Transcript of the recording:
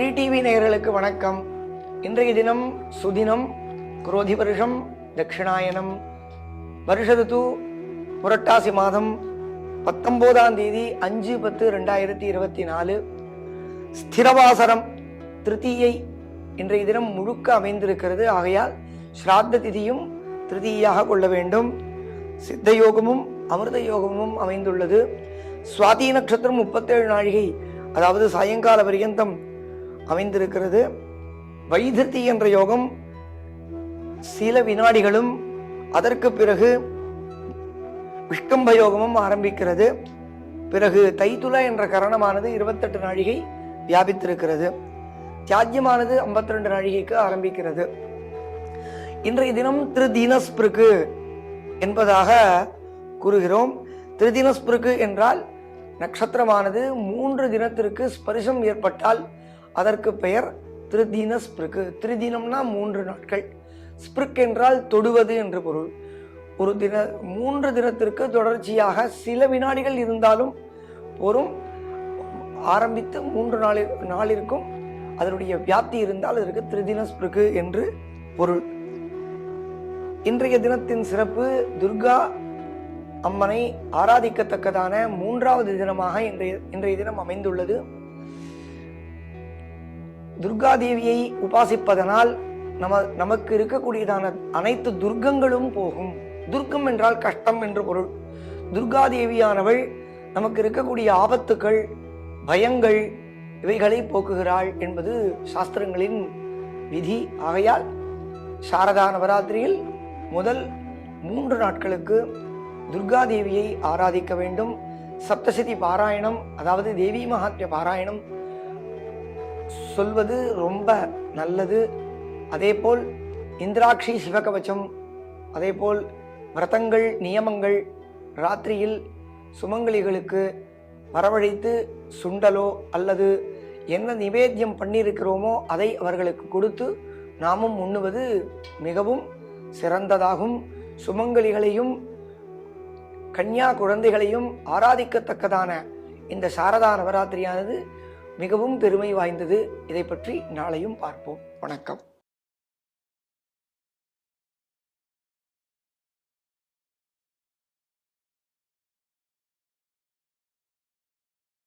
TV நேயர்களுக்கு வணக்கம். இன்றைய தினம் சுதினம் குரோதி வருஷம் தட்சிணாயனம் வருஷ புரட்டாசி மாதம் பத்தொம்போதாம் தேதி அஞ்சு பத்து ரெண்டாயிரத்தி இருபத்தி நாலு. ஸ்திரவாசரம் திருத்தீயை இன்றைய தினம் முழுக்க அமைந்திருக்கிறது. ஆகையால் ஸ்ராத்த திதியும் திருத்தீயாக கொள்ள வேண்டும். சித்த யோகமும் அமிர்த யோகமும் அமைந்துள்ளது. சுவாதி நட்சத்திரம் முப்பத்தேழு நாழிகை அதாவது சாயங்கால பரியந்தம் அமைந்திருக்கிறது. வைத்திருத்தி என்ற யோகம் சில வினாடிகளும் அதற்கு பிறகு விஷ்கம்ப யோகமும் ஆரம்பிக்கிறது. பிறகு தைத்துலா என்ற கரணமானது இருபத்தெட்டு நாழிகை வியாபித்திருக்கிறது. தியாஜ்யமானது 52 ரெண்டு நாழிகைக்கு ஆரம்பிக்கிறது. இன்றைய தினம் திருதீனஸ்பிருக்கு என்பதாக கூறுகிறோம். திருதினஸ்பிருக்கு என்றால் நட்சத்திரமானது மூன்று தினத்திற்கு ஸ்பரிசம் ஏற்பட்டால் அதற்கு பெயர் திருதீனஸ்பிருக்கு திருதினம்னா மூன்று நாட்கள். ஸ்பிரிக் என்றால் தொடுவது என்று பொருள். ஒரு தின மூன்று தினத்திற்கு தொடர்ச்சியாக சில வினாடிகள் இருந்தாலும் போரும் ஆரம்பித்து மூன்று நாளில் நாளிற்கும் அதனுடைய வியாப்தி இருந்தால் அதற்கு திருதினஸ்பிருக்கு என்று பொருள். இன்றைய தினத்தின் சிறப்பு துர்கா அம்மனை ஆராதிக்கத்தக்கதான மூன்றாவது தினமாக இன்றைய இன்றைய தினம் அமைந்துள்ளது. துர்கா தேவியை உபாசிப்பதனால் நம நமக்கு இருக்கக்கூடியதான அனைத்து துர்க்கங்களும் போகும். துர்க்கம் என்றால் கஷ்டம் என்று பொருள். துர்கா தேவியானவள் நமக்கு இருக்கக்கூடிய ஆபத்துக்கள் பயங்கள் இவைகளை போக்குகிறாள் என்பது சாஸ்திரங்களின் விதி. ஆகையால் சாரதா நவராத்திரியில் முதல் மூன்று நாட்களுக்கு துர்கா தேவியை ஆராதிக்க வேண்டும். சப்தசதி பாராயணம் அதாவது தேவி மகாத்மிய பாராயணம் சொல்வது ரொம்ப நல்லது. அதேபோல் இந்திராட்சி சிவகவச்சம் அதேபோல் விரதங்கள் நியமங்கள் ராத்திரியில் சுமங்கலிகளுக்கு வரவழைத்து சுண்டலோ அல்லது என்ன நிவேத்தியம் பண்ணியிருக்கிறோமோ அதை அவர்களுக்கு கொடுத்து நாமும் உண்ணுவது மிகவும் சிறந்ததாகும். சுமங்கலிகளையும் கன்னியா குழந்தைகளையும் ஆராதிக்கத்தக்கதான இந்த சாரதா நவராத்திரியானது மிகவும் பெருமை வாய்ந்தது. இதை பற்றி நாளையும் பார்ப்போம். வணக்கம்.